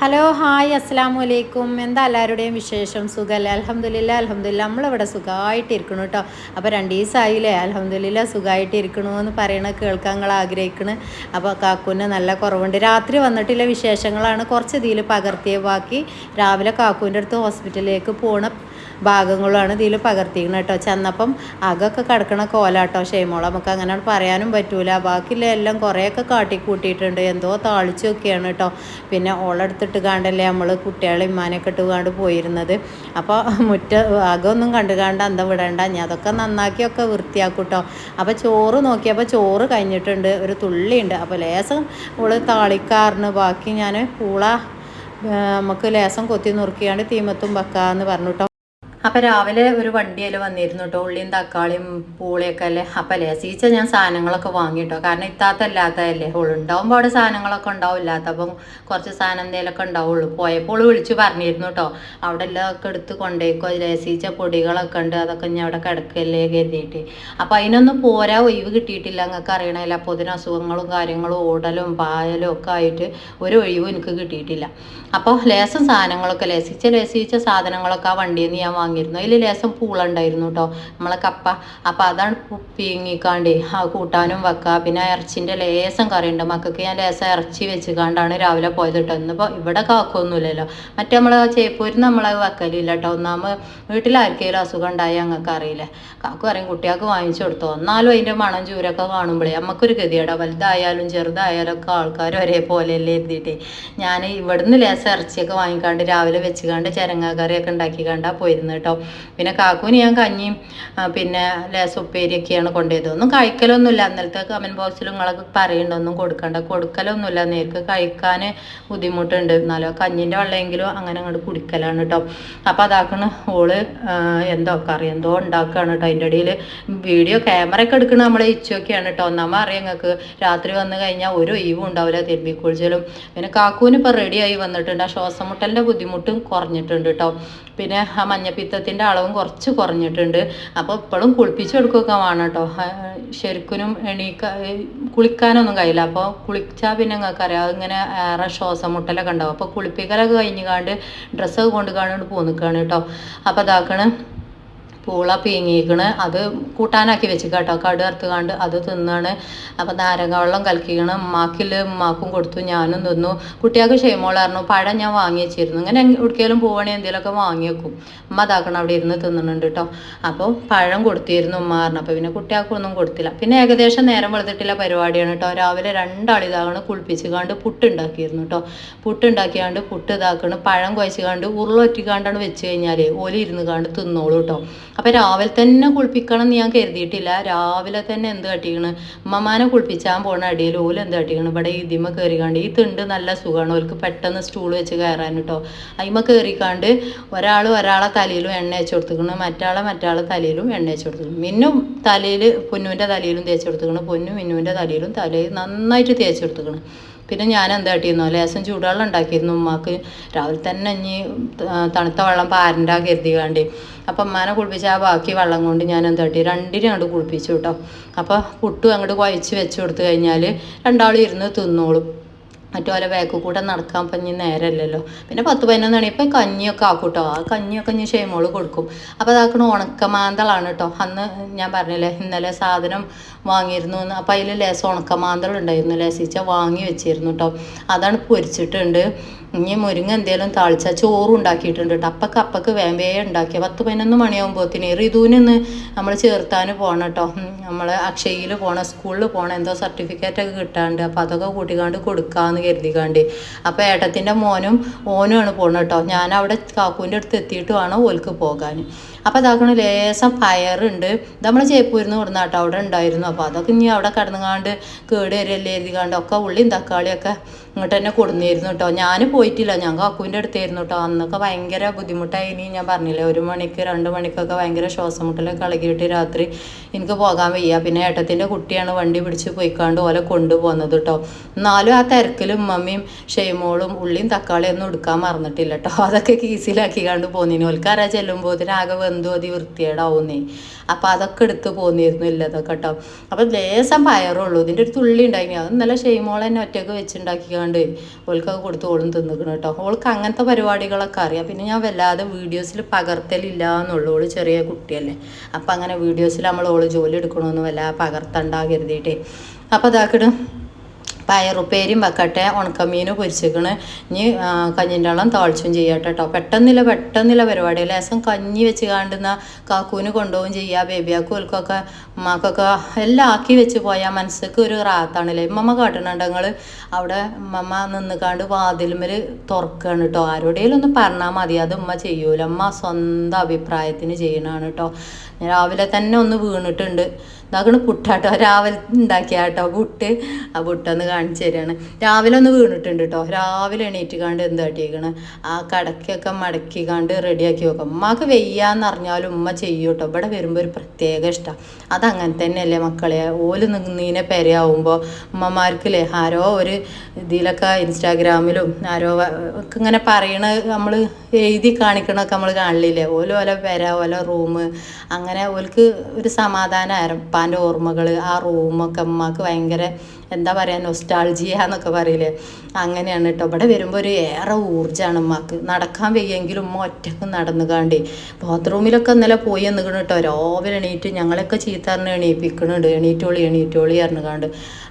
Hello hi അസ്സാം അലൈക്കും എന്താ എല്ലാവരുടെയും വിശേഷം? സുഖമല്ലേ അലഹമ്മദില്ല അലഹമ്മദില്ല നമ്മളിവിടെ സുഖമായിട്ടിരിക്കണു കേട്ടോ അപ്പോൾ രണ്ട് ദിവസമായില്ലേ അലഹമ്മദില്ല സുഖമായിട്ടിരിക്കണു എന്ന് പറയണ കേൾക്കാൻ നിങ്ങൾ ആഗ്രഹിക്കണ്. അപ്പോൾ കാക്കൂന് നല്ല കുറവുണ്ട്. രാത്രി വന്നിട്ടുള്ള വിശേഷങ്ങളാണ്. കുറച്ച് ഇതിൽ പകർത്തിയ ബാക്കി രാവിലെ കാക്കൂന്റെ അടുത്ത് ഹോസ്പിറ്റലിലേക്ക് പോണ. ഭാഗങ്ങളാണ് ഇതിൽ പകർത്തിക്കുന്നത് കേട്ടോ. ചെന്നപ്പം അകൊക്കെ കിടക്കണ കോലാട്ടോ ഷെയ്മോൾ നമുക്ക് അങ്ങനെ പറയാനും പറ്റൂല. ബാക്കിയുള്ള എല്ലാം കുറേയൊക്കെ കാട്ടി കൂട്ടിയിട്ടുണ്ട് എന്തോ താളിച്ചൊക്കെയാണ് കേട്ടോ. പിന്നെ ഓളെടുത്തിട്ട് കാണ്ടല്ലേ നമ്മൾ കുട്ടികളെ ഇമ്മാനൊക്കെ ഇട്ട് കാണ്ട് പോയിരുന്നത്. അപ്പോൾ മുറ്റ അകമൊന്നും കണ്ടു കാണ്ട് അന്ത വിടണ്ട. ഞാൻ അതൊക്കെ നന്നാക്കിയൊക്കെ വൃത്തിയാക്കും കേട്ടോ. അപ്പോൾ ചോറ് നോക്കിയപ്പോൾ ചോറ് കഴിഞ്ഞിട്ടുണ്ട്. ഒരു തുള്ളിയുണ്ട്. അപ്പോൾ ലേസം ഓൾ താളിക്കാറിന് ബാക്കി ഞാൻ പൂള നമുക്ക് ലേസം കൊത്തി നുറുക്കിയാണ്ട് തീമത്തും വെക്കാന്ന് പറഞ്ഞു അപ്പം രാവിലെ ഒരു വണ്ടിയിൽ വന്നിരുന്നു കേട്ടോ ഉള്ളിയും തക്കാളിയും പൂളിയൊക്കെ അല്ലേ? അപ്പം ലസിച്ച ഞാൻ സാധനങ്ങളൊക്കെ വാങ്ങിട്ടോ. കാരണം ഇത്താത്ത അല്ലാത്തതല്ലേ ഓൾ ഉണ്ടാവുമ്പോൾ അവിടെ സാധനങ്ങളൊക്കെ ഉണ്ടാവും ഇല്ലാത്ത അപ്പം കുറച്ച് സാധനം എന്തെങ്കിലുമൊക്കെ ഉണ്ടാവുള്ളൂ. പോയപ്പോൾ വിളിച്ചു പറഞ്ഞിരുന്നു കേട്ടോ അവിടെ എല്ലാം എടുത്ത് കൊണ്ടേക്കോ. ലസിച്ച പൊടികളൊക്കെ ഉണ്ട്. അതൊക്കെ ഞാൻ അവിടെ കിടക്കല്ലേ കരുതിയിട്ട്. അപ്പം അതിനൊന്നും പോരാ ഒഴിവ് കിട്ടിയിട്ടില്ല നിങ്ങൾക്ക് അറിയണമല്ല അപ്പോൾ ഇതിന് അസുഖങ്ങളും കാര്യങ്ങളും ഓടലും പായലും ഒക്കെ ആയിട്ട് ഒരു ഒഴിവും എനിക്ക് കിട്ടിയിട്ടില്ല. അപ്പോൾ ലേസം സാധനങ്ങളൊക്കെ ലേസിച്ച ലേസിച്ച സാധനങ്ങളൊക്കെ ആ വണ്ടിയിൽ നിന്ന് ഞാൻ വാങ്ങിയിരുന്നു. അതിൽ ലേശം പൂള ഉണ്ടായിരുന്നു കേട്ടോ നമ്മളെ കപ്പ. അപ്പം അതാണ് പീങ്ങിക്കാണ്ട് ആ കൂട്ടാനും വെക്കുക പിന്നെ ഇറച്ചിന്റെ ലേശം കറിയുണ്ട് മക്കൾക്ക് ഞാൻ ലേശം ഇറച്ചി വെച്ച് കാണ്ടാണ് രാവിലെ പോയത് കേട്ടോ ഇന്നിപ്പോൾ ഇവിടെ കാക്കൊന്നുമില്ലല്ലോ. മറ്റേ നമ്മളെ ചേപ്പൂരിൽ നമ്മളെ വെക്കലില്ല കേട്ടോ ഒന്നാമത് വീട്ടിലാർക്കെങ്കിലും അസുഖം ഉണ്ടായി ഞങ്ങൾക്ക് അറിയില്ല. കാക്കു പറയും കുട്ടികൾക്ക് വാങ്ങിച്ചു കൊടുത്തോ. എന്നാലും അതിന്റെ മണം ചൂരൊക്കെ കാണുമ്പോഴേ നമുക്കൊരു ഗതിയാടാ വലുതായാലും ചെറുതായാലും ഒക്കെ ആൾക്കാർ ഒരേപോലെ അല്ലേ എഴുതിയിട്ടേ ഞാൻ ഇവിടുന്ന് ലേശം ഇറച്ചിയൊക്കെ വാങ്ങിക്കാണ്ട് രാവിലെ വെച്ച് കണ്ട് ചരങ്ങാക്കറിയൊക്കെ ഉണ്ടാക്കി കണ്ടാൽ പോയിരുന്നു കേട്ടോ. പിന്നെ കാക്കുവിന് ഞാൻ കഞ്ഞിയും പിന്നെ ലേസ് ഉപ്പേരിയൊക്കെയാണ് കൊണ്ടുപോയത്. ഒന്നും കഴിക്കലൊന്നുമില്ല. അന്നലത്തെ കമന്റ് ബോക്സിൽ നിങ്ങളൊക്കെ പറയണ്ടൊന്നും കൊടുക്കണ്ട. കൊടുക്കലൊന്നുമില്ല. നേർക്ക് കഴിക്കാൻ ബുദ്ധിമുട്ടുണ്ട്. എന്നാലോ കഞ്ഞിന്റെ വെള്ളമെങ്കിലും അങ്ങനെ അങ്ങോട്ട് കുടിക്കലാണ് കേട്ടോ. അപ്പോൾ അതാക്കണ ഓൾ എന്തോ കറി എന്തോ ഉണ്ടാക്കുകയാണ് കേട്ടോ. അതിന്റെ ഇടയിൽ വീഡിയോ ക്യാമറ ഒക്കെ എടുക്കണ നമ്മളെ ഇച്ചൊക്കെയാണ് കേട്ടോ. ഒന്നാമ അറിയാം ഞങ്ങൾക്ക് രാത്രി വന്നു കഴിഞ്ഞാൽ ഒരു ഒഴിവും ഉണ്ടാവില്ല തിരുമ്പിക്കുഴിച്ചലും. പിന്നെ കാക്കൂന് ഇപ്പോൾ റെഡിയായി വന്നിട്ടുണ്ട്. ആ ശ്വാസമുട്ടലിന്റെ ബുദ്ധിമുട്ടും കുറഞ്ഞിട്ടുണ്ട് കേട്ടോ. പിന്നെ ആ മഞ്ഞപ്പിത്തത്തിന്റെ അളവും കുറച്ച് കുറഞ്ഞിട്ടുണ്ട്. അപ്പോൾ ഇപ്പോഴും കുളിപ്പിച്ച് കൊടുക്കുകയൊക്കെ വേണം കേട്ടോ ശരിക്കും എണീക്ക കുളിക്കാനൊന്നും കഴിയില്ല. അപ്പോൾ കുളിച്ചാൽ പിന്നെ നിങ്ങൾക്ക് അറിയാം അതിങ്ങനെ ഏറെ ശ്വാസം മുട്ടലൊക്കെ ഉണ്ടാവും. അപ്പോൾ കുളിപ്പിക്കലൊക്കെ കഴിഞ്ഞ് കാണ്ട് ഡ്രസ്സൊക്കെ കൊണ്ട് കാണുകൊണ്ട് പോന്നിക്കാണ് കേട്ടോ അപ്പോൾ ഇതാക്കണ്. പൂള പീങ്ങിക്കണ് അത് കൂട്ടാനാക്കി വെച്ച് കേട്ടോ കടു അറുത്ത് കാണ്ട് അത് തിന്നാണ്. അപ്പം നാരങ്ങ വെള്ളം കലക്കിക്കണ്. ഉമ്മാക്കിൽ ഉമ്മാക്കും കൊടുത്തു. ഞാനും തിന്നു. കുട്ടികൾക്ക് ക്ഷേമോളായിരുന്നു പഴം ഞാൻ വാങ്ങി വെച്ചിരുന്നു. ഇങ്ങനെ എവിടേക്കെങ്കിലും പോവണേ എന്തെങ്കിലുമൊക്കെ വാങ്ങി വെക്കും. ഉമ്മ അതാക്കണം അവിടെ ഇരുന്ന് തിന്നുന്നുണ്ട് കേട്ടോ അപ്പോൾ പഴം കൊടുത്തിരുന്നു ഉമ്മ പറഞ്ഞു. അപ്പോൾ പിന്നെ കുട്ടികൾക്കൊന്നും കൊടുത്തില്ല. പിന്നെ ഏകദേശം നേരം വെളുത്തിട്ടില്ല പരിപാടിയാണ് കേട്ടോ രാവിലെ രണ്ടാളിതാകണം കുളിപ്പിച്ച് കാണ്ട് പുട്ടുണ്ടാക്കിയിരുന്നു കേട്ടോ പുട്ടുണ്ടാക്കിയാണ്ട് പുട്ട് ഇതാക്കണം. പഴം കുഴച്ച് കാണ്ട് ഉരുളൊറ്റിക്കാണ്ടാണ് വെച്ച് കഴിഞ്ഞാൽ ഓലി ഇരുന്ന് കാണ്ട് തിന്നോളൂ കേട്ടോ അപ്പോൾ രാവിലെ തന്നെ കുളിപ്പിക്കണം എന്ന് ഞാൻ കരുതിയിട്ടില്ല. രാവിലെ തന്നെ എന്ത് കട്ടിക്കണ്? ഉമ്മമാനെ കുളിപ്പിച്ചാൻ പോണ അടിയിൽ ഓൽ എന്ത് കട്ടിക്കണ്? ഇവിടെ ഇതിമ കയറിക്കാണ്ട് ഈ തിണ്ട് നല്ല സുഖമാണ് ഓൽക്ക് പെട്ടെന്ന് സ്റ്റൂൾ വെച്ച് കയറാൻ കേട്ടോ അതിമ കയറിക്കാണ്ട് ഒരാൾ ഒരാളെ തലയിലും എണ്ണ വെച്ച് കൊടുത്തിക്കണ്. മറ്റാളെ മറ്റാളെ തലയിലും എണ്ണ വെച്ച് മിന്നും തലയിൽ പൊന്നുവിന്റെ തലയിലും തേച്ച് കൊടുത്തിക്കണം. പൊന്നും മിന്നുവിന്റെ തലയിലും തലയിൽ നന്നായിട്ട് തേച്ച് പിന്നെ ഞാൻ എന്താ കാട്ടിയിരുന്നു? ലേശം ചൂടുവെള്ളം ഉണ്ടാക്കിയിരുന്നു ഉമ്മാക്ക്. രാവിലെ തന്നെ ഇനി തണുത്ത വെള്ളം പാരന്റെ കരുതികാണ്ട് അപ്പം ഉമ്മാനെ കുളിപ്പിച്ച ആ ബാക്കി വെള്ളം കൊണ്ട് ഞാൻ എന്താ കാട്ടി രണ്ടിനും അങ്ങോട്ട് കുളിപ്പിച്ചു കേട്ടോ അപ്പോൾ പുട്ടും അങ്ങോട്ട് കുഴച്ച് വെച്ച് കൊടുത്തു കഴിഞ്ഞാൽ രണ്ടാളും ഇരുന്ന് തിന്നോളും. മറ്റുപോലെ ബാക്ക് കൂടെ നടക്കാൻ പഞ്ഞ് നേരമല്ലല്ലോ പിന്നെ പത്ത് പതിനൊന്ന് മണി ഇപ്പം കഞ്ഞിയൊക്കെ ആക്കും കേട്ടോ ആ കഞ്ഞിയൊക്കെ ഇനി ഷെയ്മോൾ കൊടുക്കും. അപ്പോൾ അതാക്കണ ഉണക്കമാന്തളാണ് കേട്ടോ അന്ന് ഞാൻ പറഞ്ഞില്ലേ ഇന്നലെ സാധനം വാങ്ങിയിരുന്നു അപ്പം അതിൽ ലേസം ഉണക്കമാന്തൾ ഉണ്ടായിരുന്നു. ലേസിച്ച വാങ്ങി വെച്ചിരുന്നു കേട്ടോ അതാണ് പൊരിച്ചിട്ടുണ്ട്. ഇനി മുരിങ്ങ എന്തേലും താളിച്ച ചോറ് ഉണ്ടാക്കിയിട്ടുണ്ട് കേട്ടോ അപ്പക്ക് അപ്പക്ക് വേമ്പേ ഉണ്ടാക്കിയ. പത്ത് പതിനൊന്ന് മണിയാകുമ്പോഴത്തേന് ഋതുവിനൊന്ന് നമ്മൾ ചേർത്താൻ പോകണം കേട്ടോ നമ്മൾ അക്ഷയയിൽ പോകണം സ്കൂളിൽ പോകണം എന്തോ സർട്ടിഫിക്കറ്റ് ഒക്കെ കിട്ടാണ്ട്. അപ്പോൾ അതൊക്കെ കൂട്ടിക്കാണ്ട് കൊടുക്കാമെന്ന് കരുതിക്കാണ്ട്. അപ്പോൾ ഏട്ടത്തിന്റെ മോനും ഓനുമാണ് പോകണം കേട്ടോ ഞാൻ അവിടെ കാക്കൂന്റെ അടുത്ത് എത്തിയിട്ട് വേണം ഓൽക്ക് പോകാൻ അപ്പോൾ അതാക്കണ ലേശം പയറുണ്ട് നമ്മൾ നമ്മൾ നിന്ന് കൊടുന്ന കേട്ടോ അവിടെ ഉണ്ടായിരുന്നു. അപ്പോൾ അതൊക്കെ ഇനി അവിടെ കടന്നുകാണ്ട് കേട് വരല്ലേ എഴുതിക്കാണ്ട് ഒക്കെ ഉള്ളിയും തക്കാളിയൊക്കെ ഇങ്ങോട്ട് തന്നെ കൊടുന്നിരുന്നു കേട്ടോ ഞാൻ പോയിട്ടില്ല. ഞാൻ കാക്കുവിന്റെ അടുത്തായിരുന്നു കേട്ടോ അന്നൊക്കെ ഭയങ്കര ബുദ്ധിമുട്ടായി ഇനി ഞാൻ പറഞ്ഞില്ലേ ഒരു മണിക്ക് രണ്ട് മണിക്കൊക്കെ ഭയങ്കര ശ്വാസം മുട്ടലൊക്കെ ഇളകിയിട്ട് രാത്രി എനിക്ക് പോകാൻ വയ്യ. പിന്നെ ഏട്ടത്തിന്റെ കുട്ടിയാണ് വണ്ടി പിടിച്ച് പോയിക്കാണ്ട് ഓലെ കൊണ്ടുപോകുന്നത് കേട്ടോ എന്നാലും ആ തിരക്കിലും മമ്മിയും ഷെയ്മോളും ഉള്ളിയും തക്കാളിയും ഒന്നും എടുക്കാൻ മറന്നിട്ടില്ല കേട്ടോ അതൊക്കെ കീസിലാക്കി കണ്ട് പോന്നിന്. ഓൽക്കാരാ ചെല്ലുമ്പോൾ ആകെ വെന്തു അതി വൃത്തിയേടാവുന്നേ അപ്പോൾ അതൊക്കെ എടുത്ത് പോന്നിരുന്നു ഇല്ലതൊക്കെ കേട്ടോ അപ്പോൾ ലേസം പയറുള്ളൂ. ഇതിന്റെ ഒരു തുള്ളി ഉണ്ടായിരുന്നു അത് നല്ല ഷെയ്മോൾ തന്നെ ഒറ്റയ്ക്ക് വെച്ചുണ്ടാക്കിക്കാണ്ട് കണ്ട് ഓൾക്കൊക്കെ കൊടുത്ത് ഓളും തിന്നിക്കണം കേട്ടോ. ഓൾക്ക് അങ്ങനത്തെ പരിപാടികളൊക്കെ അറിയാം. പിന്നെ ഞാൻ വല്ലാതെ വീഡിയോസിൽ പകർത്തലില്ല എന്നുള്ളൂ ഓൾ ചെറിയ കുട്ടിയല്ലേ. അപ്പം അങ്ങനെ വീഡിയോസിൽ നമ്മൾ ഓൾ ജോലി എടുക്കണമെന്ന് വല്ല പകർത്തണ്ട കരുതിയിട്ടേ. അപ്പോൾ അതാക്കിടും പയറുപ്പേരിയും വെക്കട്ടെ ഉണക്കമീനും പൊരിച്ചിക്കണ്. ഇനി കഞ്ഞിന്റെ വെള്ളം താളിച്ചും ചെയ്യട്ടെ കേട്ടോ. പെട്ടെന്നില്ല പെട്ടെന്നില്ല പരിപാടി. ലേസം കഞ്ഞി വെച്ച് കാണ്ടുന്ന കാക്കൂന് കൊണ്ടുപോകും ചെയ്യുക ബേബിയാക്കും ഓൽക്കൊക്കെ ഉമ്മാക്കൊക്കെ എല്ലാം ആക്കി വെച്ച് പോയാൽ മനസ്സിക്ക് ഒരു റാത്താണല്ലേ? ഉമ്മമ്മ കാട്ടണുണ്ട് ഞങ്ങൾ അവിടെ ഉമ്മമ്മ നിന്നുകാണ്ട് വാതിലുമ്മൽ തുറക്കുകയാണ് കേട്ടോ ആരോടെങ്കിലും ഒന്ന് പറഞ്ഞാൽ മതി. അത് ഉമ്മ ചെയ്യൂല. ഉമ്മ സ്വന്തം അഭിപ്രായത്തിന് ചെയ്യണതാണ് കേട്ടോ രാവിലെ തന്നെ ഒന്ന് വീണിട്ടുണ്ട്. ഇതാക്കണ് പുട്ടാട്ടോ. രാവിലെ ഉണ്ടാക്കിയ കേട്ടോ പുട്ട്. ആ പുട്ടൊന്ന് കാണിച്ചു തരികയാണ് രാവിലെ ഒന്ന് വീണിട്ടുണ്ട് കേട്ടോ രാവിലെ എണീറ്റ് കാണ്ട് എന്ത് കാട്ടിയേക്കണ്? ആ കടക്കൊക്കെ മടക്കി കാണ്ട് റെഡിയാക്കി വെക്കാം. ഉമ്മക്ക് വെയ്യാന്ന് അറിഞ്ഞാലും ഉമ്മ ചെയ്യൂട്ടോ ഇവിടെ വരുമ്പോൾ ഒരു പ്രത്യേക ഇഷ്ടമാണ് അതങ്ങനെ തന്നെയല്ലേ മക്കളെ? ഓൽ നിന്നീനെ പെരയാവുമ്പോൾ അമ്മമാർക്കില്ലേ ആരോ ഒരു ഇതിലൊക്കെ ഇൻസ്റ്റാഗ്രാമിലും ആരോ ഒക്കെ ഇങ്ങനെ പറയണ നമ്മൾ എഴുതി കാണിക്കണമൊക്കെ നമ്മൾ കാണില്ലേ? ഓൽ ഓല പെര ഓല റൂം. അങ്ങനെ ഓൽക്ക് ഒരു സമാധാനമായിരുന്നു ഉപ്പാന്റെ ഓർമ്മകൾ ആ റൂമൊക്കെ അമ്മയ്ക്ക് ഭയങ്കര എന്താ പറയുക നൊസ്റ്റാൾജിയ എന്നൊക്കെ പറയില്ലേ? അങ്ങനെയാണ് കേട്ടോ ഇവിടെ വരുമ്പോൾ ഒരു ഏറെ ഊർജമാണ് ഉമ്മക്ക്. നടക്കാൻ വയ്യെങ്കിലും ഉമ്മ ഒറ്റയ്ക്ക് നടന്നു കാണ്ടേ. ബാത്റൂമിലൊക്കെ ഇന്നലെ പോയി നിൽക്കണം കേട്ടോ രാവിലെ എണീറ്റ് ഞങ്ങളൊക്കെ ചീത്തറിന് എണീപ്പിക്കണുണ്ട് എണീറ്റോളി എണീറ്റോളി പറഞ്ഞു കാണ്ട്.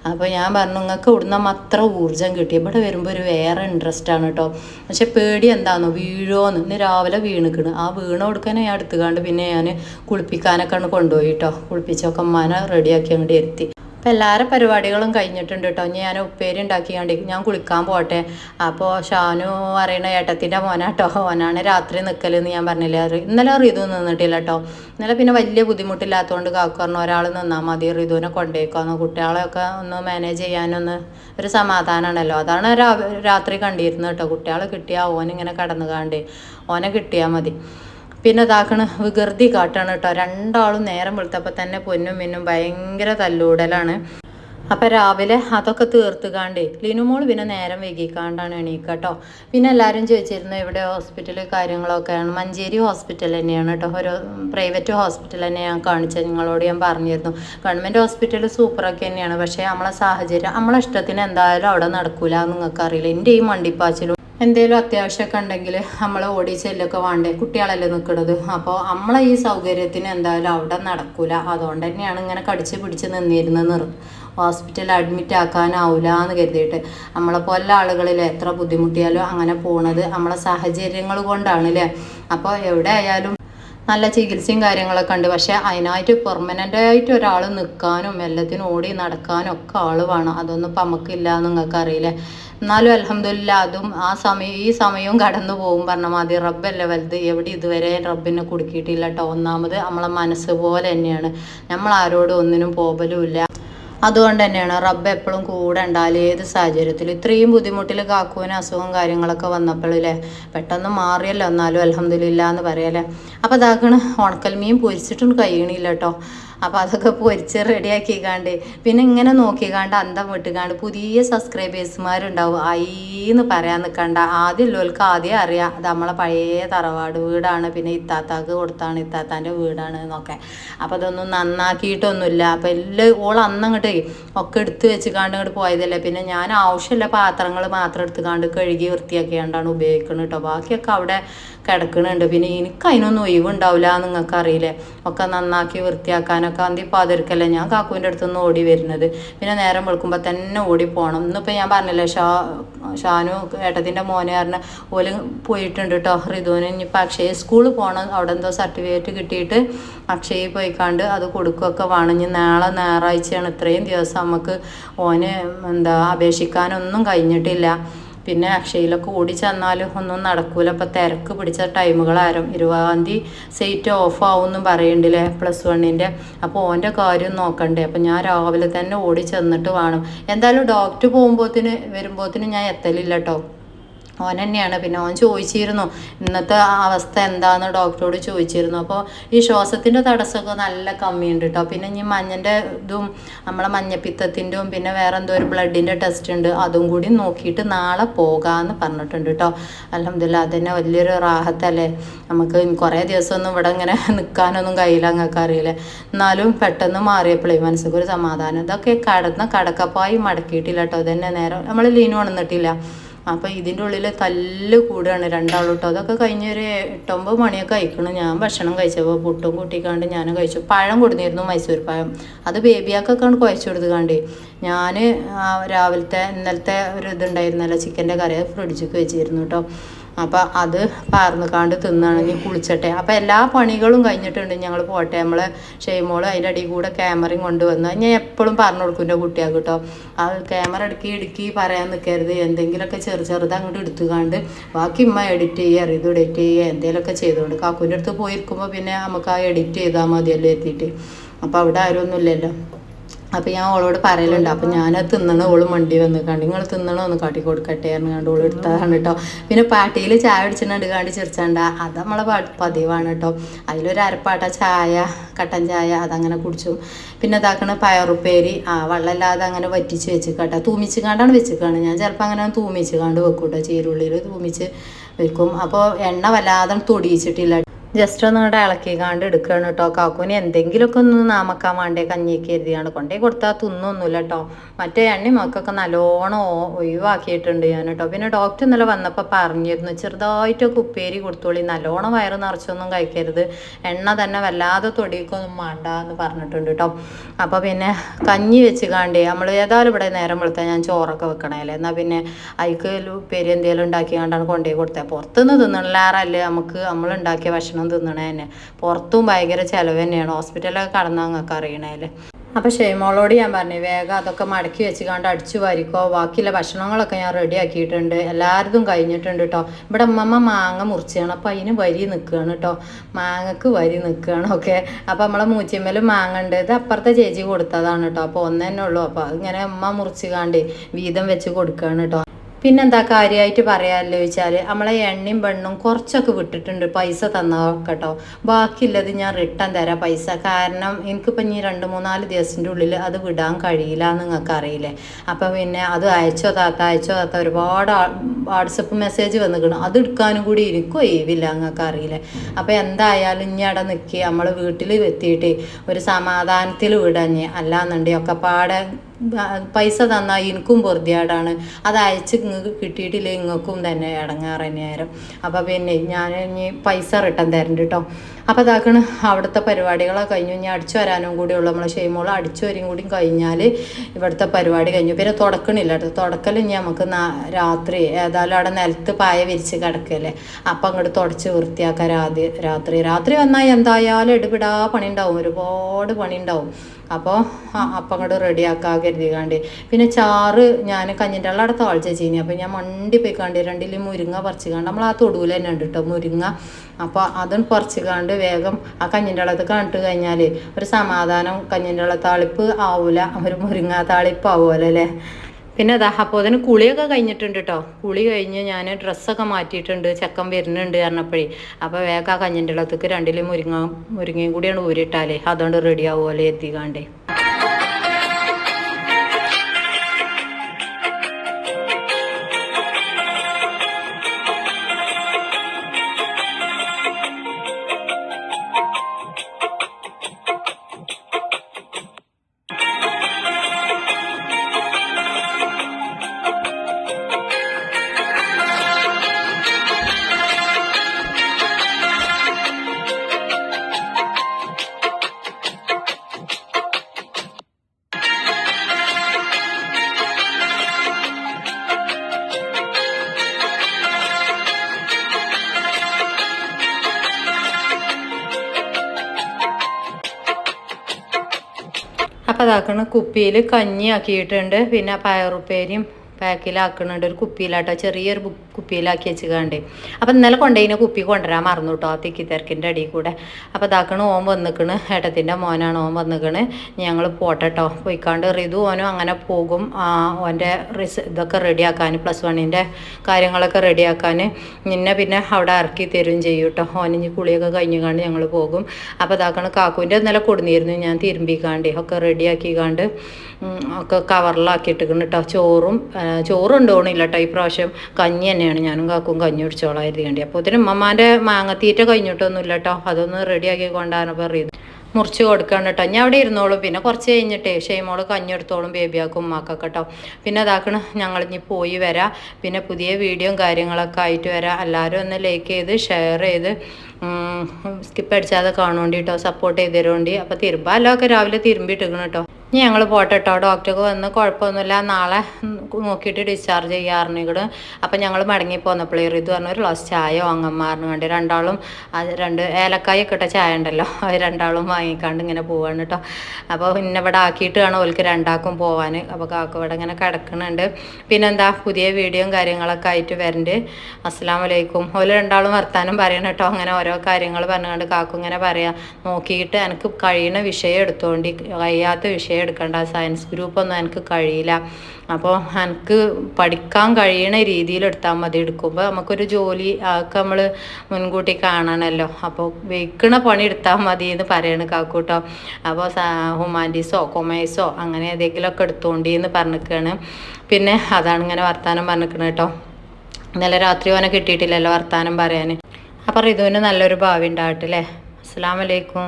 അപ്പോൾ ഞാൻ പറഞ്ഞു നിങ്ങൾക്ക് ഇവിടുന്ന് അത്ര ഊർജം കിട്ടി. ഇവിടെ വരുമ്പോൾ ഒരു വേറെ ഇൻട്രസ്റ്റ് ആണ് കേട്ടോ പക്ഷെ പേടി എന്താണെന്നോ വീഴോന്ന്. ഇന്ന് രാവിലെ വീണിക്കണ്. ആ വീണ കൊടുക്കാൻ ഞാൻ എടുത്തുകാണ്ട് പിന്നെ ഞാൻ കുളിപ്പിക്കാനൊക്കെ ആണ് കൊണ്ടുപോയി കേട്ടോ കുളിപ്പിച്ചൊക്കെ അമ്മാനെ റെഡിയാക്കി അങ്ങോട്ട് ഇരുത്തി. അപ്പം എല്ലാവരും പരിപാടികളും കഴിഞ്ഞിട്ടുണ്ട് കേട്ടോ. ഇനി ഞാൻ ഉപ്പേരി ഉണ്ടാക്കിയാണ്ട് ഞാൻ കുളിക്കാൻ പോട്ടെ അപ്പോൾ ഷാനു അറിയണ ഏട്ടത്തിന്റെ മോനാട്ടോ. ഓനാണ് രാത്രി നിൽക്കലെന്ന് ഞാൻ പറഞ്ഞില്ലേ. ഇന്നലെ റിതു നിന്നിട്ടില്ല കേട്ടോ. ഇന്നലെ പിന്നെ വലിയ ബുദ്ധിമുട്ടില്ലാത്തതുകൊണ്ട് കാക്കു പറഞ്ഞു ഒരാൾ നിന്നാൽ മതി റിതുവിനെ കൊണ്ടേക്കാന്ന് കുട്ടികളെയൊക്കെ ഒന്ന് മാനേജ് ചെയ്യാനൊന്ന് ഒരു സമാധാനമാണല്ലോ അതാണ് രാത്രി കണ്ടിരുന്നത് കേട്ടോ. കുട്ടികളെ കിട്ടിയാൽ ഓനിങ്ങനെ കടന്നു കാണ്ടേ ഓനെ കിട്ടിയാൽ മതി. പിന്നെ ഇതാക്കണ വികൃതി കാട്ടാണ് കേട്ടോ. രണ്ടാളും നേരം വെളുത്തപ്പോൾ തന്നെ പൊന്നും മിന്നും ഭയങ്കര തല്ലൂടലാണ് അപ്പം രാവിലെ അതൊക്കെ തീർത്തുകാണ്ട് ലിനുമോൾ പിന്നെ നേരം വൈകിക്കാണ്ടാണ് എണീക്കുക കേട്ടോ. പിന്നെ എല്ലാവരും ചോദിച്ചിരുന്നു ഇവിടെ ഹോസ്പിറ്റൽ കാര്യങ്ങളൊക്കെയാണ് മഞ്ചേരി ഹോസ്പിറ്റൽ തന്നെയാണ് കേട്ടോ. ഒരു പ്രൈവറ്റ് ഹോസ്പിറ്റൽ തന്നെ ഞാൻ കാണിച്ചത് നിങ്ങളോട് ഞാൻ പറഞ്ഞിരുന്നു. ഗവൺമെന്റ് ഹോസ്പിറ്റൽ സൂപ്പറൊക്കെ തന്നെയാണ്. പക്ഷേ നമ്മളെ സാഹചര്യം നമ്മളെ ഇഷ്ടത്തിന് എന്തായാലും അവിടെ നടക്കില്ല എന്ന് നിങ്ങൾക്ക് അറിയില്ല എന്റെ ഈ മണ്ടിപ്പാച്ചിലും എന്തെങ്കിലും അത്യാവശ്യമൊക്കെ ഉണ്ടെങ്കിൽ നമ്മൾ ഓടി ചെല്ലൊക്കെ വേണ്ടേ? കുട്ടികളല്ലേ നിൽക്കുന്നത് അപ്പോൾ നമ്മളെ ഈ സൗകര്യത്തിന് എന്തായാലും അവിടെ നടക്കൂല. അതുകൊണ്ട് തന്നെയാണ് ഇങ്ങനെ കടിച്ച് പിടിച്ച് നിന്നിരുന്നത് നിർ ഹോസ്പിറ്റലിൽ അഡ്മിറ്റ് ആക്കാനാവില്ല എന്ന് കരുതിയിട്ട് നമ്മളെ പോലെ ആളുകളിൽ എത്ര ബുദ്ധിമുട്ടിയാലും അങ്ങനെ പോണത് നമ്മളെ സാഹചര്യങ്ങൾ കൊണ്ടാണ് അല്ലേ അപ്പോൾ എവിടെ ആയാലും നല്ല ചികിത്സയും കാര്യങ്ങളൊക്കെ ഉണ്ട്. പക്ഷേ അതിനായിട്ട് പെർമനന്റ് ആയിട്ട് ഒരാൾ നിൽക്കാനും എല്ലാത്തിനും ഓടി നടക്കാനും ഒക്കെ ആൾ വേണം. അതൊന്നും ഇപ്പം നമുക്കില്ല എന്ന് നിങ്ങൾക്ക് എന്നാലും അലഹമില്ല അതും ആ സമയം ഈ സമയവും കടന്നു പോകും. പറഞ്ഞ മതി റബ്ബല്ലേ വലുത്. എവിടെ ഇതുവരെ റബ്ബിനെ കുടുക്കിയിട്ടില്ല കേട്ടോ ഒന്നാമത് നമ്മളെ മനസ്സ് പോലെ തന്നെയാണ്. നമ്മൾ ആരോടും ഒന്നിനും പോകലുമില്ല. അതുകൊണ്ട് തന്നെയാണ് റബ്ബ് എപ്പോഴും കൂടെ ഉണ്ടാവില്ല ഏത് സാഹചര്യത്തിലും. ഇത്രയും ബുദ്ധിമുട്ടിൽ കാക്കുവിന് അസുഖവും കാര്യങ്ങളൊക്കെ വന്നപ്പോഴില്ലേ പെട്ടെന്ന് മാറിയല്ലോ എന്നാലും അലഹമില്ല എന്ന് പറയല്ലേ? അപ്പോൾ അതാക്കണ് ഉണക്കൽ മീൻ പൊരിച്ചിട്ടും കഴിയണില്ല കേട്ടോ അപ്പോൾ അതൊക്കെ പൊരിച്ച് റെഡിയാക്കിക്കാണ്ട് പിന്നെ ഇങ്ങനെ നോക്കിക്കാണ്ട് അന്തം വിട്ടുകാണ്ട് പുതിയ സബ്സ്ക്രൈബേഴ്സുമാരുണ്ടാവും അയ്യെന്ന് പറയാൻ നിൽക്കണ്ട ആദ്യം ഉള്ളവർക്ക് ആദ്യം അറിയാം. അത് നമ്മളെ പഴയ തറവാട് വീടാണ്. പിന്നെ ഇത്താത്താക്ക് കൊടുത്താണ്. ഇത്താത്താന്റെ വീടാണ് എന്നൊക്കെ. അപ്പോൾ അതൊന്നും നന്നാക്കിയിട്ടൊന്നുമില്ല. അപ്പോൾ എല്ലാം ഓൾ അന്നങ്ങോട്ട് ഒക്കെ എടുത്ത് വെച്ച് കാണ്ട് അങ്ങോട്ട് പോയതല്ലേ. പിന്നെ ഞാൻ ആവശ്യമില്ല പാത്രങ്ങൾ മാത്രം എടുത്തുകാണ്ട് കഴുകി വൃത്തിയാക്കിയാണ്ടാണ് ഉപയോഗിക്കുന്നത് കേട്ടോ ബാക്കിയൊക്കെ അവിടെ കിടക്കണുണ്ട്. പിന്നെ എനിക്ക് അതിനൊന്നും ഒഴിവുണ്ടാവില്ല നിങ്ങൾക്ക് അറിയില്ലേ ഒക്കെ നന്നാക്കി വൃത്തിയാക്കാനൊക്കെ അന്തി പാതിരിക്കല്ലേ? ഞാൻ കാക്കുവിന്റെ അടുത്തുനിന്ന് ഓടി വരുന്നത്. പിന്നെ നേരം വെളുക്കുമ്പോൾ തന്നെ ഓടി പോകണം ഇന്നിപ്പോൾ ഞാൻ പറഞ്ഞില്ലേ ഷാ ഷാനു ഏട്ടത്തിന്റെ മോനെ പറഞ്ഞ ഓൽ പോയിട്ടുണ്ട് കേട്ടോ ഋതുവിന് ഇനിയിപ്പോൾ അക്ഷയ സ്കൂളിൽ പോകണം അവിടെ എന്തോ സർട്ടിഫിക്കറ്റ് കിട്ടിയിട്ട് അക്ഷയയിൽ പോയിക്കാണ്ട് അത് കൊടുക്കുകയൊക്കെ വേണം. ഇനി നാളെ ഞായറാഴ്ചയാണ്. ഇത്രയും ദിവസം നമുക്ക് ഓനെ എന്താ അപേക്ഷിക്കാനൊന്നും കഴിഞ്ഞിട്ടില്ല. പിന്നെ അക്ഷയയിലൊക്കെ ഓടി ചെന്നാലും ഒന്നും നടക്കൂല. അപ്പൊ തിരക്ക് പിടിച്ച ടൈമുകളാരും ഇരുപതാം തീയതി സീറ്റ് ഓഫ് ആവുമെന്നും പറയണ്ടില്ലേ പ്ലസ് വണ്ണിന്റെ അപ്പോൾ ഓന്റെ കാര്യം നോക്കണ്ടേ. അപ്പോൾ ഞാൻ രാവിലെ തന്നെ ഓടി ചെന്നിട്ട് വേണം. എന്തായാലും ഡോക്ടർ പോകുമ്പോത്തിന് വരുമ്പോത്തിന് ഞാൻ എത്തലില്ല കേട്ടോ ഓൻ തന്നെയാണ് പിന്നെ ഓൻ ചോദിച്ചിരുന്നു ഇന്നത്തെ അവസ്ഥ എന്താന്ന് ഡോക്ടറോട് ചോദിച്ചിരുന്നു. അപ്പോൾ ഈ ശ്വാസത്തിന്റെ തടസ്സമൊക്കെ നല്ല കമ്മിയുണ്ട് കേട്ടോ പിന്നെ ഇനി മഞ്ഞന്റെ ഇതും നമ്മളെ മഞ്ഞപ്പിത്തത്തിന്റെയും പിന്നെ വേറെ എന്തോ ഒരു ബ്ലഡിന്റെ ടെസ്റ്റ് ഉണ്ട് അതും കൂടി നോക്കിയിട്ട് നാളെ പോകാമെന്ന് പറഞ്ഞിട്ടുണ്ട് കേട്ടോ അലഹമില്ല അതന്നെ വലിയൊരു റാഹത്തല്ലേ. നമുക്ക് കുറേ ദിവസമൊന്നും ഇവിടെ ഇങ്ങനെ നിൽക്കാനൊന്നും കഴിയില്ല അങ്ങക്ക് അറിയില്ല. എന്നാലും പെട്ടെന്ന് മാറിയപ്പോഴേ മനസ്സിലേക്ക് ഒരു സമാധാനം. ഇതൊക്കെ കടന്ന് കടക്കപ്പായി മടക്കിയിട്ടില്ല കേട്ടോ ഇതന്നെ നേരം നമ്മൾ ലീന് ഉണർന്നിട്ടില്ല അപ്പോൾ ഇതിന്റെ ഉള്ളിൽ തല്ല് കൂടുകയാണ് രണ്ടാളും കേട്ടോ അതൊക്കെ കഴിഞ്ഞൊരു എട്ടൊമ്പത് മണിയൊക്കെ കഴിക്കണം ഞാൻ ഭക്ഷണം കഴിച്ചപ്പോൾ പുട്ടും കൂട്ടിക്കാണ്ട് ഞാനും കഴിച്ചു. പഴം കൊടുത്തിരുന്നു മൈസൂർ പഴം. അത് ബേബിയാക്കൊക്കെ കുഴച്ച് കൊടുത്തുകാണ്ട് ഞാൻ രാവിലത്തെ ഇന്നലത്തെ ഒരു ഇതുണ്ടായിരുന്നല്ലോ ചിക്കന്റെ കറി. ഫ്രിഡ്ജിക്ക് വെച്ചിരുന്നു കേട്ടോ അപ്പോൾ അത് പാർന്നുകാണ്ട് തിന്നാണെങ്കിൽ കുളിച്ചട്ടെ. അപ്പോൾ എല്ലാ പണികളും കഴിഞ്ഞിട്ടുണ്ട്. ഞങ്ങൾ പോട്ടെ. നമ്മൾ ചെയ്യുമ്പോൾ അതിന്റെ അടിയിൽ കൂടെ ക്യാമറയും കൊണ്ടുവന്ന് ഞാൻ എപ്പോഴും പറഞ്ഞു കൊടുക്കും എന്റെ കുട്ടികൾക്ക് കേട്ടോ ആ ക്യാമറ ഇടുക്കി ഇടുക്കി പറയാൻ നിൽക്കരുത് എന്തെങ്കിലുമൊക്കെ ചെറു ചെറുത് അങ്ങോട്ട് എടുത്തുകാണ്ട് ബാക്കി ഉമ്മ എഡിറ്റ് ചെയ്യുക ഇത് എഡിറ്റ് ചെയ്യുക എന്തെങ്കിലുമൊക്കെ ചെയ്തുകൊണ്ട് കാക്കൂന്റെ അടുത്ത് പോയിരിക്കുമ്പോൾ പിന്നെ നമുക്ക് ആ എഡിറ്റ് ചെയ്താൽ മതിയല്ലോ എത്തിയിട്ട് അപ്പോൾ അവിടെ ആരും ഒന്നുമില്ലല്ലോ. അപ്പം ഞാൻ ഓളോട് പറയലുണ്ട്. അപ്പം ഞാനത് തിന്നണ ഓൾ മണ്ടി വന്ന് കണ്ട് നിങ്ങൾ തിന്നണോ ഒന്ന് കാട്ടി കൊടുക്കട്ടെ കണ്ട് ഓൾ എടുത്തതാണ് കേട്ടോ പിന്നെ പാട്ടിയിൽ ചായ അടിച്ചിട്ടുണ്ട് കണ്ട് ചിരിച്ചണ്ട അത് നമ്മളെ പതിവാണ് കേട്ടോ അതിലൊരു അരപ്പാട്ട ചായ കട്ടൻ ചായ അതങ്ങനെ കുടിച്ചു. പിന്നെ ഇതാക്കണ പയറുപ്പേരി. ആ വെള്ളമില്ലാതെ അങ്ങനെ വറ്റിച്ച് വെച്ച് കേട്ടോ തൂമിച്ച് കണ്ടാണ് വെച്ചിക്കാണ്. ഞാൻ ചിലപ്പോൾ അങ്ങനെ തൂമിച്ച് കാണ്ട് വെക്കും കേട്ടോ ചീരുള്ളിയിൽ തൂമിച്ച് വെക്കും. അപ്പോൾ എണ്ണ വല്ലാതെ തൊടിയിച്ചിട്ടില്ല ജസ്റ്റ് ഒന്ന് ഇങ്ങോട്ട് ഇളക്കി കാണ്ട് എടുക്കുകയാണ് കേട്ടോ കാക്കൂന് എന്തെങ്കിലുമൊക്കെ ഒന്ന് നാമക്കാൻ വേണ്ടേ കഞ്ഞിയൊക്കെ എഴുതിയാണ് കൊണ്ടേ കൊടുത്താൽ തിന്നൊന്നുമില്ല കേട്ടോ മറ്റേ എണ്ണി മക്കൊക്കെ നല്ലോണം ഒഴിവാക്കിയിട്ടുണ്ട് ഞാൻ കേട്ടോ പിന്നെ ഡോക്ടർ ഇന്നലെ വന്നപ്പോൾ പറഞ്ഞിരുന്നു ചെറുതായിട്ടൊക്കെ ഉപ്പേരി കൊടുത്തോളി നല്ലോണം വയറ് നിറച്ചൊന്നും കഴിക്കരുത്. എണ്ണ തന്നെ വല്ലാതെ തൊടിക്കൊന്നും വേണ്ട എന്ന് പറഞ്ഞിട്ടുണ്ട് കേട്ടോ അപ്പോൾ പിന്നെ കഞ്ഞി വെച്ച് കാണ്ടി നമ്മൾ ഏതായാലും ഇവിടെ നേരം വെളുത്താൽ ഞാൻ ചോറൊക്കെ വെക്കണേലേ. എന്നാൽ പിന്നെ അതിക്ക് ഉപ്പേരി എന്തെങ്കിലും ഉണ്ടാക്കി കണ്ടാണ് കൊണ്ടുപോയി കൊടുത്തത് പുറത്തുനിന്ന് തിന്നണില്ലാറല്ലേ നമുക്ക് നമ്മൾ ഉണ്ടാക്കിയ ഭക്ഷണം തിന്നണേ തന്നെ. പുറത്തും ഭയങ്കര ചിലവ് തന്നെയാണ്. ഹോസ്പിറ്റലൊക്കെ കടന്നാൽ നിങ്ങൾക്ക് അറിയണേൽ. അപ്പോൾ ഷെയ്മോളോട് ഞാൻ പറഞ്ഞു വേഗം അതൊക്കെ മടക്കി വെച്ച് അടിച്ചു വാരിക്കോ. ബാക്കിയുള്ള ഭക്ഷണങ്ങളൊക്കെ ഞാൻ റെഡി ആക്കിയിട്ടുണ്ട് എല്ലാവരും കഴിഞ്ഞിട്ടുണ്ട് കേട്ടോ ഇവിടെ അമ്മമ്മ മാങ്ങ മുറിച്ചാണ്. അപ്പോൾ അതിന് വരി നിൽക്കുകയാണ് കേട്ടോ മാങ്ങക്ക് വരി നിൽക്കുകയാണ് ഓക്കെ അപ്പോൾ നമ്മളെ മൂച്ചിമ്മലും മാങ്ങ ഉണ്ട്. ഇത് അപ്പുറത്തെ ചേച്ചി കൊടുത്തതാണ് കേട്ടോ അപ്പോൾ ഒന്നു തന്നെ ഉള്ളൂ. അപ്പോൾ അതിങ്ങനെ അമ്മ മുറിച്ച് കാണ്ട് വീതം വെച്ച് കൊടുക്കുകയാണ് കേട്ടോ പിന്നെന്താ കാര്യമായിട്ട് പറയാമല്ലോ ചോദിച്ചാൽ നമ്മളെ എണ്ണയും പെണ്ണും കുറച്ചൊക്കെ വിട്ടിട്ടുണ്ട് പൈസ തന്നോക്കട്ടോ കേട്ടോ ബാക്കിയുള്ളത് ഞാൻ റിട്ടേൺ തരാം പൈസ. കാരണം എനിക്കിപ്പോൾ ഇനി രണ്ട് മൂന്നാൽ ദിവസത്തിന്റെ ഉള്ളിൽ അത് വിടാൻ കഴിയില്ല എന്ന് നിങ്ങൾക്ക് അറിയില്ലേ അപ്പം പിന്നെ അത് അയച്ചോ താത്ത അയച്ചോ താത്ത ഒരുപാട് വാട്സപ്പ് മെസ്സേജ് വന്നിക്കണം. അത് എടുക്കാനും കൂടി എനിക്കും ഒഴിവില്ല നിങ്ങൾക്ക് അറിയില്ലേ അപ്പോൾ എന്തായാലും ഇനി അവിടെ നിൽക്കി നമ്മൾ വീട്ടിൽ എത്തിയിട്ട് ഒരു സമാധാനത്തിൽ വിടാഞ്ഞ് അല്ലാന്നുണ്ടെങ്കിൽ ഒക്കെ പാടെ പൈസ തന്നാൽ എനിക്കും പൊറുതിയാടാണ്. അത് അയച്ച് നിങ്ങൾക്ക് കിട്ടിയിട്ടില്ല നിങ്ങൾക്കും തന്നെ ഇടങ്ങാറ് തന്നെയായിരുന്നു. അപ്പോൾ പിന്നെ ഞാൻ ഇനി പൈസ റിട്ടേൺ തരണ്ട് കേട്ടോ അപ്പോൾ അതാക്കണ് അവിടുത്തെ പരിപാടികളൊക്കെ കഴിഞ്ഞു. ഇനി അടിച്ചു വരാനും കൂടി ഉള്ളു നമ്മളെ ഷെയ്മോൾ അടിച്ചു വരും കൂടി കഴിഞ്ഞാൽ ഇവിടുത്തെ പരിപാടി കഴിഞ്ഞു. പിന്നെ തുടക്കണില്ല കേട്ടോ. തുടക്കൽ ഇനി നമുക്ക് രാത്രി ഏതായാലും അവിടെ നിലത്ത് പായ വിരിച്ച് കിടക്കല്ലേ. അപ്പം അങ്ങോട്ട് തുടച്ച് വൃത്തിയാക്കാൻ രാത്രി രാത്രി. രാത്രി വന്നാൽ എന്തായാലും എടുപിടാ പണി ഉണ്ടാവും ഒരുപാട് പണി ഉണ്ടാവും അപ്പോൾ അപ്പം അങ്ങോട്ട് റെഡിയാക്കാൻ കരുതിക്കാണ്ട്. പിന്നെ ചാറ് ഞാൻ കഞ്ഞിന്റെ അവിടെ താഴ്ച ചെയ്യുന്നത് അപ്പോൾ ഞാൻ മണ്ടി പോയി രണ്ടിലും മുരിങ്ങ പറിച്ച് കണ്ട്. നമ്മൾ ആ തൊടുവിൽ തന്നെ ഉണ്ട് കേട്ടോ. മുരിങ്ങ അപ്പോൾ അതും കുറച്ച് കണ്ട് വേഗം ആ കഞ്ഞിന്റെ അളത്ത് കണ്ടിട്ട് കഴിഞ്ഞാൽ ഒരു സമാധാനം. കഞ്ഞിന്റെ അള താളിപ്പ് ആവൂല. ഒരു മുരിങ്ങ താളിപ്പ് ആവുമല്ലോ അല്ലേ പിന്നെ അതാ അപ്പോൾ അതിന് കുളിയൊക്കെ കഴിഞ്ഞിട്ടുണ്ട് കേട്ടോ കുളി കഴിഞ്ഞ് ഞാൻ ഡ്രസ്സൊക്കെ മാറ്റിയിട്ടുണ്ട്. ചെക്കൻ വരുന്നുണ്ട് പറഞ്ഞപ്പോഴേ. അപ്പോൾ വേഗം ആ കഞ്ഞിന്റെ ഇളത്തേക്ക് രണ്ടിലും മുരിങ്ങ മുരിങ്ങയും കൂടിയാണ് ഊരിട്ടാലേ അതുകൊണ്ട് റെഡി ആവുമല്ലോ എത്തിക്കാണ്ടേ അപ്പോൾ കുപ്പിയിൽ കഞ്ഞി ആക്കിയിട്ടുണ്ട് പിന്നെ പയറുപ്പേരിയും പാക്കിലാക്കുന്നുണ്ട് ഒരു കുപ്പിയിലാട്ടോ ചെറിയൊരു കുപ്പിയിലാക്കി കുപ്പിയിലാക്കി കണ്ടേ അപ്പം ഇന്നലെ കൊണ്ടുപോയിന് കുപ്പി കൊണ്ടുവരാൻ മറന്നു കേട്ടോ ആ തിക്കി തിരക്കിന്റെ അടിയിൽ കൂടെ. അപ്പോൾ ഇതാക്കണ ഓം വന്നിക്കണ് ഏട്ടത്തിന്റെ മോനാണ് ഓം വന്നിക്കണ്. ഞങ്ങൾ പോട്ടെട്ടോ. പോയിക്കാണ്ട് റിതു ഓനും അങ്ങനെ പോകും. ഓന്റെ റിസ് ഇതൊക്കെ റെഡിയാക്കാൻ പ്ലസ് വണ്ണിന്റെ കാര്യങ്ങളൊക്കെ റെഡിയാക്കാൻ നിന്നെ പിന്നെ അവിടെ ഇറക്കി തരും ചെയ്യും കേട്ടോ ഓനിഞ്ഞ് കുളിയൊക്കെ കഴിഞ്ഞുകാണ്ട് ഞങ്ങൾ പോകും. അപ്പോൾ ഇതാക്കണ കാക്കുവിന്റെ ഇന്നലെ കൊടുന്നിരുന്നു ഞാൻ തിരുമ്പിക്കാണ്ട് ഒക്കെ റെഡിയാക്കി കണ്ട് ഒക്കെ കവറിലാക്കിയിട്ടിരിക്കുന്നു കേട്ടോ ചോറും ചോറും ഉണ്ടോണില്ല കേട്ടോ ഈ പ്രാവശ്യം കഞ്ഞി തന്നെയാണ്. ഞാനും കാക്കും കഞ്ഞി കുടിച്ചോളായിരുന്നു വേണ്ടി അപ്പോൾ ഇതിന് ഉമ്മമാന്റെ മാങ്ങത്തീറ്റ കഴിഞ്ഞിട്ടൊന്നുമില്ല കേട്ടോ അതൊന്ന് റെഡിയാക്കി കൊണ്ടാണ് പറയുന്നത് മുറിച്ച് കൊടുക്കണം കേട്ടോ ഞാൻ അവിടെ ഇരുന്നോളും. പിന്നെ കുറച്ച് കഴിഞ്ഞിട്ടേ ഷെയ്മോൾ കഞ്ഞെടുത്തോളും ബേബിയാക്കും ഉമ്മാക്കൊക്കെ കേട്ടോ പിന്നെ അതാക്കണം ഞങ്ങൾ ഇനി പോയി വരാം. പിന്നെ പുതിയ വീഡിയോയും കാര്യങ്ങളൊക്കെ ആയിട്ട് വരാം. എല്ലാവരും ഒന്ന് ലൈക്ക് ചെയ്ത് ഷെയർ ചെയ്ത് സ്കിപ്പ് അടിച്ചാതെ കാണുവേണ്ടി കേട്ടോ സപ്പോർട്ട് ചെയ്ത് തരുവേണ്ടി. അപ്പോൾ തിരുമ്പാലോ ഒക്കെ രാവിലെ തിരുമ്പിയിട്ടിരിക്കണം കേട്ടോ ഇനി ഞങ്ങൾ പോട്ടെ കേട്ടോ ഡോക്ടർക്ക് വന്ന് കുഴപ്പമൊന്നുമില്ല. നാളെ നോക്കിയിട്ട് ഡിസ്ചാർജ് ചെയ്യാറുണ്ട് അപ്പം ഞങ്ങൾ മടങ്ങി പോന്നപ്പോഴേ ഇത് പറഞ്ഞ ഒരു ഗ്ലാസ് ചായ വാങ്ങന്മാറിന് വേണ്ടി. രണ്ടാളും രണ്ട് ഏലക്കായ ഒക്കെ ഇട്ട ചായ ഉണ്ടല്ലോ. രണ്ടാളും വാങ്ങിക്കാണ്ട് ഇങ്ങനെ പോവാണ് കേട്ടോ അപ്പോൾ പിന്നെ ഇവിടെ ആക്കിയിട്ട് വേണം ഓൽക്ക് രണ്ടാക്കും പോവാൻ അപ്പോൾ കാക്ക ഇവിടെ ഇങ്ങനെ കിടക്കുന്നുണ്ട് പിന്നെന്താ പുതിയ വീഡിയോയും കാര്യങ്ങളൊക്കെ ആയിട്ട് വരണ്ട്. അസ്സാം വലൈക്കും ഓൽ രണ്ടാളും വർത്താനം പറയണം കേട്ടോ അങ്ങനെ ഓരോ കാര്യങ്ങൾ പറഞ്ഞുകൊണ്ട് കാക്കു ഇങ്ങനെ പറയാം. നോക്കിയിട്ട് എനിക്ക് കഴിയുന്ന വിഷയം എടുത്തുകൊണ്ട് കഴിയാത്ത വിഷയം എടുക്കണ്ട സയൻസ് ഗ്രൂപ്പൊന്നും എനിക്ക് കഴിയില്ല. അപ്പോൾ എനിക്ക് പഠിക്കാൻ കഴിയുന്ന രീതിയിൽ എടുത്താൽ മതി. എടുക്കുമ്പോൾ നമുക്കൊരു ജോലി ഒക്കെ നമ്മൾ മുൻകൂട്ടി കാണണമല്ലോ അപ്പോൾ വെക്കണ പണി എടുത്താൽ മതി എന്ന് പറയണ കാക്കൂട്ടോ. അപ്പോൾ ഹ്യൂമാനിറ്റീസോ കൊമേഴ്സോ അങ്ങനെ ഏതെങ്കിലുമൊക്കെ എടുത്തോണ്ടി എന്ന് പറഞ്ഞിരിക്കുകയാണ് പിന്നെ അതാണ് ഇങ്ങനെ വർത്താനം പറഞ്ഞിരിക്കണത് കേട്ടോ. ഇന്നലെ രാത്രി ഓനെ കിട്ടിയിട്ടില്ലല്ലോ വർത്താനം പറയാൻ അപ്പോൾ ഇതുവിന് നല്ലൊരു ഭാവി ഉണ്ടാവട്ടെ അല്ലേ അസ്സാം വലൈക്കും